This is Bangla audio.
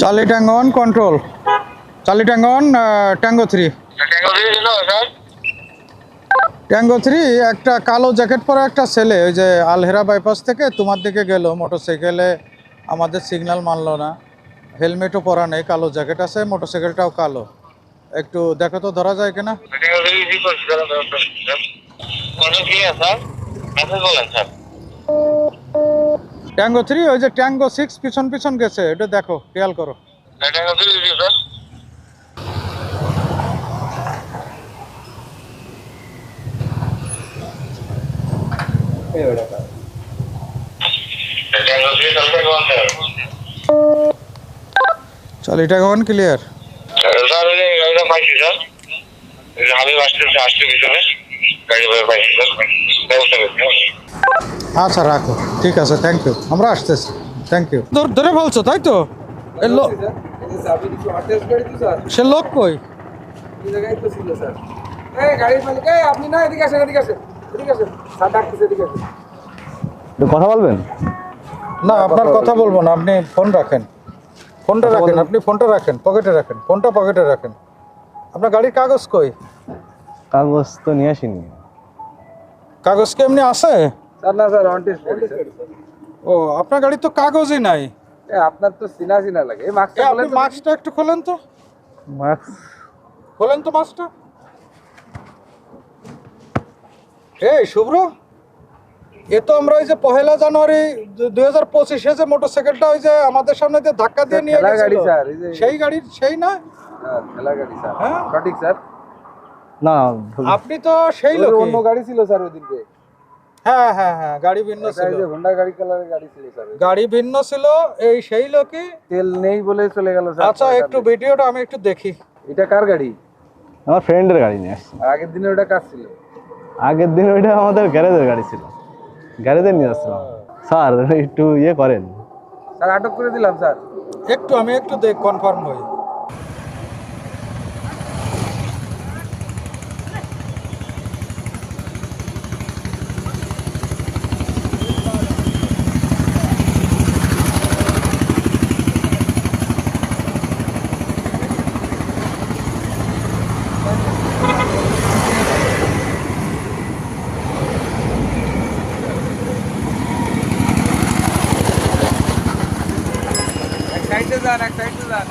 Charlie tango on control Charlie tango tango three tango three একটা কালো জ্যাকেট পরা একটা ছেলে ওই যে আলহেরা বাইপাস থেকে তোমার দিকে গেল মোটরসাইকেলে আমাদের সিগন্যাল মানলো না। হেলমেটও পরা নেই কালো জ্যাকেট আছে মোটরসাইকেলটাও কালো। একটু দেখো তো ধরা যায় কিনা? ট্যাঙ্গো থ্রি ওই যে ট্যাঙ্গো সিক্স পিছন পিছন গেছে এটা দেখো খেয়াল করো। চার্লি ট্যাঙ্গো অন ক্লিয়ার আমি আসতে আসতে পিছনে। গাড়ি পাইছি স্যার আচ্ছা রাখো। ঠিক আছে থ্যাংক ইউ আমরা আসতেছি। থ্যাংক ইউ ধরে বলছো তাই তো? সে লোক কই? আপনি না এদিকে আসেন এদিকে আসেন এদিকে আসেন। স্যার ডাকতেছে এদিকে আসেন। একটু কথা বলবেন? না আপনার কথা বলব না আপনি ফোন রাখেন। ফোনটা রাখেন আপনি ফোনটা রাখেন পকেটে রাখেন ফোনটা পকেটে রাখেন। আপনার গাড়ির কাগজ কই? কাগজ তো নিয়ে আসিনি। কাগজ কি এমনি আছে? স্যার না স্যার অন টেস্ট ও আপনার গাড়ির তো কাগজই নাই। আপনার তো চিনা চিনা লাগে। এই মাস্কটা আপনি মাস্কটা একটু খোলেন তো। মাস্ক খোলেন তো মাস্কটা এই শুভ্র এ তো আমরা ওই যে পহেলা জানুয়ারি দুই হাজার পঁচিশে যে মোটরসাইকেলটা ওই যে আমাদের সামনে যে ধাক্কা দিয়ে নিয়ে গাড়ি গেছিল সেই গাড়ির সেই না? হ্যাঁ, গাড়ি স্যার। হ্যাঁ? সঠিক স্যার। না আপনি তো সেই লোক অন্য গাড়ি ছিল স্যার ওই দিনকে হ্যাঁ হ্যাঁ হ্যাঁ গাড়ি ভিন্ন ছিল। যে হোন্ডা গাড়ি কালারের গাড়ি ছিল স্যার। গাড়ি ভিন্ন ছিল এই সেই লোকই। তেল নেই বলে চলে গেল স্যার। আচ্ছা একটু ভিডিওটা আমি একটু দেখি। এটা কার গাড়ি? আমার ফ্রেন্ডের গাড়ি নিয়ে আসছি। আগের দিনে ওটা কার ছিল? আগের দিন ওইটা আমাদের গ্যারেজের গাড়ি ছিল। গ্যারেজে নিয়ে স্যার একটু ইয়ে করেন। স্যার আটক করে দিলাম স্যার। একটু আমি একটু দেখ কনফার্ম হই। যান এক সাইডে যান।